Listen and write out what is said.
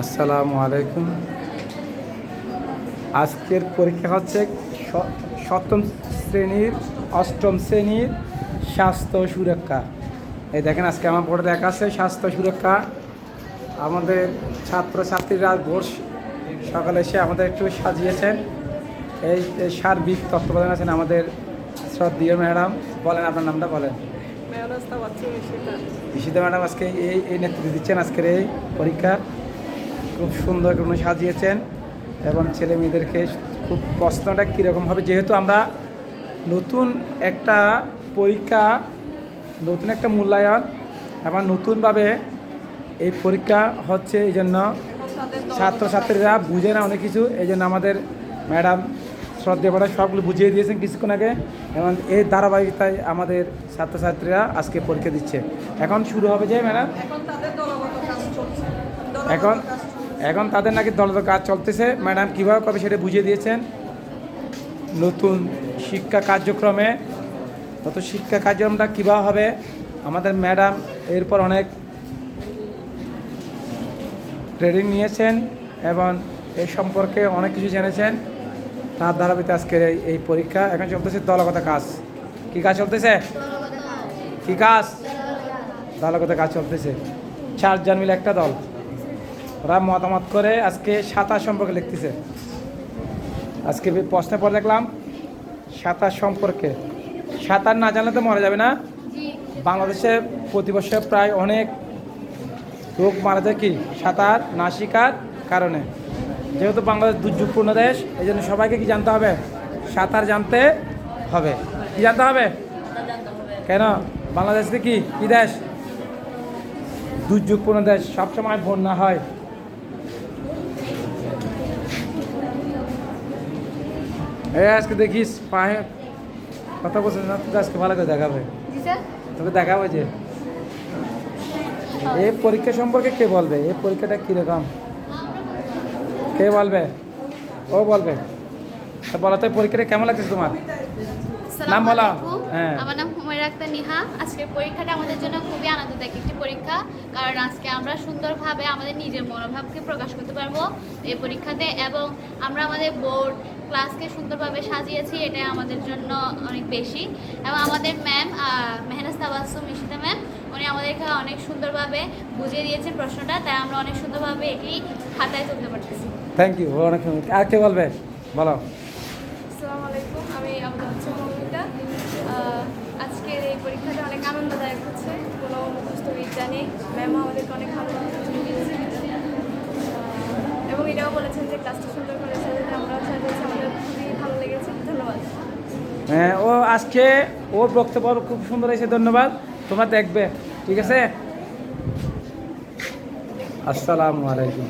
আসসালামু আলাইকুম। আজকের পরীক্ষা হচ্ছে সপ্তম শ্রেণির অষ্টম শ্রেণির স্বাস্থ্য সুরক্ষা। এই দেখেন আজকে আমার বোর্ডে দেখা আছে স্বাস্থ্য সুরক্ষা। আমাদের ছাত্রছাত্রীরা ভোর স- সকালে এসে আমাদের একটু সাজিয়েছেন। এই সার্বিক তত্ত্বাবধান আছেন আমাদের শ্রদ্ধীয় ম্যাডাম। বলেন আপনার নামটা বলেন। ঈশিতা ম্যাডাম আজকে এই এই নেতৃত্ব দিচ্ছেন আজকের এই পরীক্ষা খুব সুন্দর করে সাজিয়েছেন এবং ছেলে মেয়েদেরকে খুব প্রশ্নটা কীরকম হবে? যেহেতু আমরা নতুন একটা পরীক্ষা নতুন একটা মূল্যায়ন এবং নতুনভাবে এই পরীক্ষা হচ্ছে এই জন্য ছাত্রছাত্রীরা বুঝে না অনেক কিছু। এই জন্য আমাদের ম্যাডাম শ্রদ্ধা সবগুলো বুঝিয়ে দিয়েছেন কিছুক্ষণ আগে এবং এই ধারাবাহিকতায় আমাদের ছাত্রছাত্রীরা আজকে পরীক্ষা দিচ্ছে। এখন শুরু হবে যে ম্যাডাম? এখন এখন তাদের নাকি দলগত কাজ চলতেছে। ম্যাডাম কীভাবে কবে সেটা বুঝিয়ে দিয়েছেন? নতুন শিক্ষা কার্যক্রমে। নতুন শিক্ষা কার্যক্রমটা কীভাবে হবে? আমাদের ম্যাডাম এরপর অনেক ট্রেনিং নিয়েছেন এবং এই সম্পর্কে অনেক কিছু জেনেছেন। তার ধারাবাহিক আজকের এই পরীক্ষা। এখন চলতেছে দলগত কাজ। কী কাজ চলতেছে? কী কাজ? দলগত কাজ চলতেছে। চারজন মিলে একটা দল। ওরা মতামত করে আজকে সাঁতার সম্পর্কে লিখতেছে। আজকে প্রশ্নে পরে দেখলাম সাঁতার সম্পর্কে। সাঁতার না জানলে তো মরে যাবে না। বাংলাদেশে প্রতি বছর প্রায় অনেক লোক মারা যায় কি? সাঁতার না শিকার কারণে। যেহেতু বাংলাদেশ দুর্যোগপূর্ণ দেশ এই জন্য সবাইকে কি জানতে হবে? সাঁতার জানতে হবে। কি জানতে হবে? কেন? বাংলাদেশকে কি? কি দেশ? দুর্যোগপূর্ণ দেশ। সবসময় বন্যা হয়। এই আজকে দেখিস পায়ে কথা বলছিস না তোকে আজকে ভালো করে দেখাবে। তোকে দেখাবে যে এই পরীক্ষা সম্পর্কে কে বলবে? এই পরীক্ষাটা কীরকম? কে বলবে? ও বলবে। বলো তো পরীক্ষাটা কেমন লাগছে তোমার? নাম বলো। হ্যাঁ। আমার নাম হুমায়রা আক্তার নিহা। আজকের পরীক্ষাটা আমাদের জন্য খুবই আনন্দদায়ক একটি পরীক্ষা। কারণ আজকে আমরা সুন্দরভাবে আমাদের নিজের মনোভাবকে প্রকাশ করতে পারব এই পরীক্ষাতে। এবং আমরা আমাদের বোর্ড ক্লাসকে সুন্দরভাবে সাজিয়েছি এটা আমাদের জন্য অনেক বেশি। এবং আমাদের ম্যাম মেহনাজ তাবাসুম ইশিতা ম্যাম উনি আমাদেরকে অনেক সুন্দরভাবে বুঝিয়ে দিয়েছেন প্রশ্নটা তাই আমরা অনেক সুন্দরভাবে এটি খাতায় তুলতে পারতেছি। থ্যাংক ইউ অনেক সুন্দর। আর কে বলবে? বলো। আসসালামু আলাইকুম আমি হচ্ছে মৌমিতা আজকের এই পরীক্ষাটা অনেক আনন্দদায়ক হচ্ছে। কোনো মুখস্থ বিদ্যা নেই। ম্যামও আমাদেরকে অনেক ভালো এবং এটাও বলেছেন যে ক্লাসটা সুন্দর করে সাজাতে আমরাও সাজিয়েছি আমাদের খুবই ভালো লেগেছে ধন্যবাদ হ্যাঁ ও আজকে ও বক্তব্য খুব সুন্দর হয়েছে, ধন্যবাদ। তোমরা দেখবে, ঠিক আছে? আসসালামু আলাইকুম।